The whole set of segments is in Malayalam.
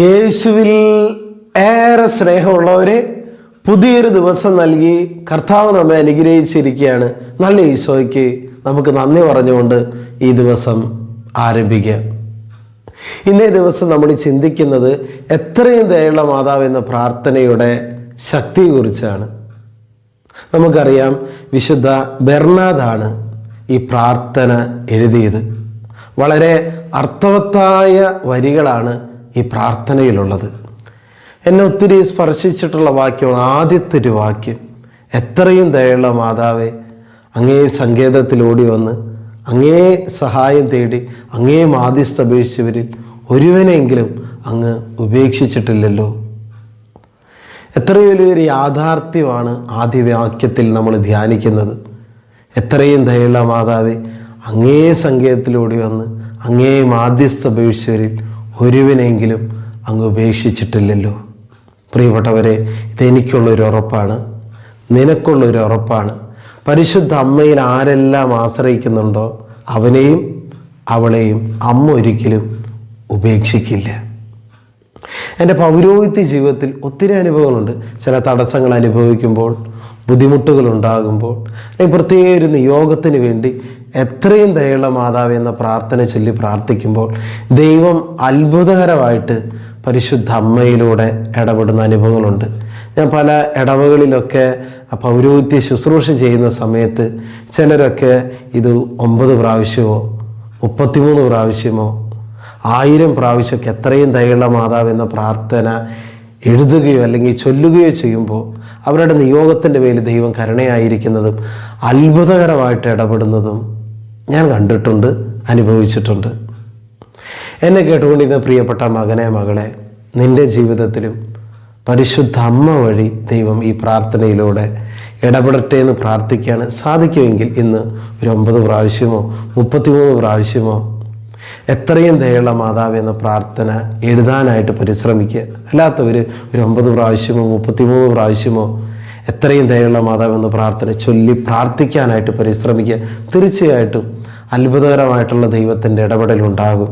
യേശുവിൽ ഏറെ സ്നേഹമുള്ളവരെ പുതിയൊരു ദിവസം നൽകി കർത്താവ് നമ്മെ അനുഗ്രഹിച്ചിരിക്കുകയാണ്. നല്ല ഈശോയ്ക്ക് നമുക്ക് നന്ദി പറഞ്ഞുകൊണ്ട് ഈ ദിവസം ആരംഭിക്കാം. ഇന്നേ ദിവസം നമ്മൾ ചിന്തിക്കുന്നത് എത്രയും ദയുള്ള മാതാവ് എന്ന പ്രാർത്ഥനയുടെ ശക്തിയെക്കുറിച്ചാണ് നമുക്കറിയാം വിശുദ്ധ ബെർണാദാണ് ഈ പ്രാർത്ഥന എഴുതിയത്. വളരെ അർത്ഥവത്തായ വരികളാണ് ഈ പ്രാർത്ഥനയിലുള്ളത്. എന്നെ ഒത്തിരി സ്പർശിച്ചിട്ടുള്ള വാക്യമാണ് ആദ്യത്തെ ഒരു വാക്യം. എത്രയും ദയുള്ള മാതാവേ അങ്ങേ സങ്കേതത്തിൽ ഓടി വന്ന് അങ്ങേ സഹായം തേടി അങ്ങേ മാധ്യസ്ഥ അപേക്ഷിച്ചവരിൽ ഒരുവനെങ്കിലും അങ്ങ് ഉപേക്ഷിച്ചിട്ടില്ലല്ലോ. എത്ര വലിയൊരു യാഥാർത്ഥ്യമാണ് ആദ്യ വാക്യത്തിൽ നമ്മൾ ധ്യാനിക്കുന്നത്. എത്രയും ദയുള്ള മാതാവേ അങ്ങേ സങ്കേതത്തിലൂടെ വന്ന് അങ്ങേ മാധ്യസ്ഥ ഭവിഷ്യരിൽ ഒരുവിനെങ്കിലും അങ്ങ് ഉപേക്ഷിച്ചിട്ടില്ലല്ലോ. പ്രിയപ്പെട്ടവരെ ഇതെനിക്കുള്ളൊരു ഉറപ്പാണ് നിനക്കുള്ളൊരു ഉറപ്പാണ് പരിശുദ്ധ അമ്മയിൽ ആരെല്ലാം ആശ്രയിക്കുന്നുണ്ടോ അവനെയും അവളെയും അമ്മ ഒരിക്കലും ഉപേക്ഷിക്കില്ല. എന്റെ പൗരോഹിത്യ ജീവിതത്തിൽ ഒത്തിരി അനുഭവങ്ങളുണ്ട്. ചില തടസ്സങ്ങൾ അനുഭവിക്കുമ്പോൾ ബുദ്ധിമുട്ടുകൾ ഉണ്ടാകുമ്പോൾ അല്ലെങ്കിൽ പ്രത്യേക ഒരു നിയോഗത്തിന് വേണ്ടി എത്രയും ദയുള്ള മാതാവ് എന്ന പ്രാർത്ഥന ചൊല്ലി പ്രാർത്ഥിക്കുമ്പോൾ ദൈവം അത്ഭുതകരമായിട്ട് പരിശുദ്ധ അമ്മയിലൂടെ ഇടപെടുന്ന അനുഭവങ്ങളുണ്ട്. ഞാൻ പല ഇടവകളിലൊക്കെ പൗരോഹിത്യ ശുശ്രൂഷ ചെയ്യുന്ന സമയത്ത് ചിലരൊക്കെ ഇത് ഒമ്പത് പ്രാവശ്യമോ മുപ്പത്തിമൂന്ന് പ്രാവശ്യമോ ആയിരം പ്രാവശ്യമൊക്കെ എത്രയും ദയുള്ള മാതാവ് എന്ന പ്രാർത്ഥന എഴുതുകയോ അല്ലെങ്കിൽ ചൊല്ലുകയോ ചെയ്യുമ്പോൾ അവരുടെ നിയോഗത്തിന്റെ പേരിൽ ദൈവം കരുണയായിരിക്കുന്നതും അത്ഭുതകരമായിട്ട് ഇടപെടുന്നതും ഞാൻ കണ്ടിട്ടുണ്ട് അനുഭവിച്ചിട്ടുണ്ട്. എന്നെ കേട്ടുകൊണ്ടിരുന്ന പ്രിയപ്പെട്ട മകനെ മകളെ നിന്റെ ജീവിതത്തിലും പരിശുദ്ധ അമ്മ വഴി ദൈവം ഈ പ്രാർത്ഥനയിലൂടെ ഇടപെടട്ടെ എന്ന് പ്രാർത്ഥിക്കുകയാണ്. സാധിക്കുമെങ്കിൽ ഇന്ന് ഒരു ഒമ്പത് പ്രാവശ്യമോ മുപ്പത്തിമൂന്ന് പ്രാവശ്യമോ എത്രയും ദയുള്ള മാതാവ് എന്ന പ്രാർത്ഥന എഴുതാനായിട്ട് പരിശ്രമിക്കുക. അല്ലാത്തവർ ഒരു ഒമ്പത് പ്രാവശ്യമോ മുപ്പത്തിമൂന്ന് പ്രാവശ്യമോ എത്രയും ദയുള്ള മാതാവ് എന്ന പ്രാർത്ഥന ചൊല്ലി പ്രാർത്ഥിക്കാനായിട്ട് പരിശ്രമിക്കുക. തീർച്ചയായിട്ടും അത്ഭുതകരമായിട്ടുള്ള ദൈവത്തിന്റെ ഇടപെടലുണ്ടാകും.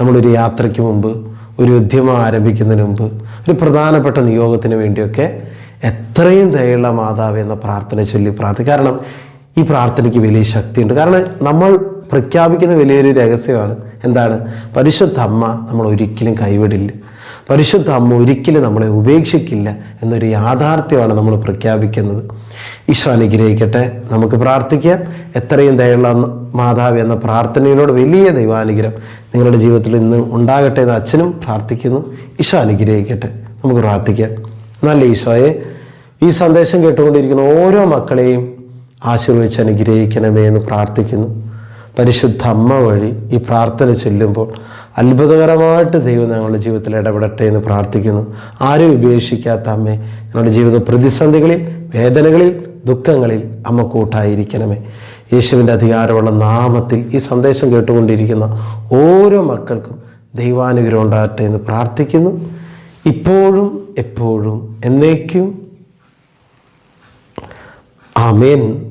നമ്മളൊരു യാത്രയ്ക്ക് മുമ്പ് ഒരു ഉദ്യമം ആരംഭിക്കുന്നതിന് മുമ്പ് ഒരു പ്രധാനപ്പെട്ട നിയോഗത്തിന് വേണ്ടിയൊക്കെ എത്രയും ദയുള്ള മാതാവ് എന്ന പ്രാർത്ഥന ചൊല്ലി പ്രാർത്ഥിക്കും. കാരണം ഈ പ്രാർത്ഥനയ്ക്ക് വലിയ ശക്തിയുണ്ട്. കാരണം നമ്മൾ പ്രഖ്യാപിക്കുന്ന വലിയൊരു രഹസ്യമാണ്. എന്താണ്? പരിശുദ്ധ അമ്മ നമ്മൾ ഒരിക്കലും കൈവിടില്ല. പരിശുദ്ധ അമ്മ ഒരിക്കലും നമ്മളെ ഉപേക്ഷിക്കില്ല എന്നൊരു യാഥാർത്ഥ്യമാണ് നമ്മൾ പ്രഖ്യാപിക്കുന്നത്. ഈശോ അനുഗ്രഹിക്കട്ടെ. നമുക്ക് പ്രാർത്ഥിക്കാം. എത്രയും ദയുള്ള മാതാവ് എന്ന പ്രാർത്ഥനയിലൂടെ വലിയ ദൈവാനുഗ്രഹം നിങ്ങളുടെ ജീവിതത്തിൽ ഇന്ന് ഉണ്ടാകട്ടെ എന്ന് അച്ഛനും പ്രാർത്ഥിക്കുന്നു. ഈശോ അനുഗ്രഹിക്കട്ടെ. നമുക്ക് പ്രാർത്ഥിക്കാം. നല്ല ഈശോയെ ഈ സന്ദേശം കേട്ടുകൊണ്ടിരിക്കുന്ന ഓരോ മക്കളെയും ആശീർവദിച്ച് അനുഗ്രഹിക്കണമേ എന്ന് പ്രാർത്ഥിക്കുന്നു. പരിശുദ്ധ അമ്മ വഴി ഈ പ്രാർത്ഥന ചൊല്ലുമ്പോൾ അത്ഭുതകരമായിട്ട് ദൈവം ഞങ്ങളുടെ ജീവിതത്തിൽ ഇടപെടട്ടെ എന്ന് പ്രാർത്ഥിക്കുന്നു. ആരും ഉപേക്ഷിക്കാത്ത അമ്മേ ഞങ്ങളുടെ ജീവിത പ്രതിസന്ധികളിൽ വേദനകളിൽ ദുഃഖങ്ങളിൽ അമ്മ കൂട്ടായിരിക്കണമേ. യേശുവിന്റെ അധികാരമുള്ള നാമത്തിൽ ഈ സന്ദേശം കേട്ടുകൊണ്ടിരിക്കുന്ന ഓരോ മക്കൾക്കും ദൈവാനുഗ്രഹം ഉണ്ടാകട്ടെ എന്ന് പ്രാർത്ഥിക്കുന്നു. ഇപ്പോഴും എപ്പോഴും എന്നേക്കും. ആമേൻ.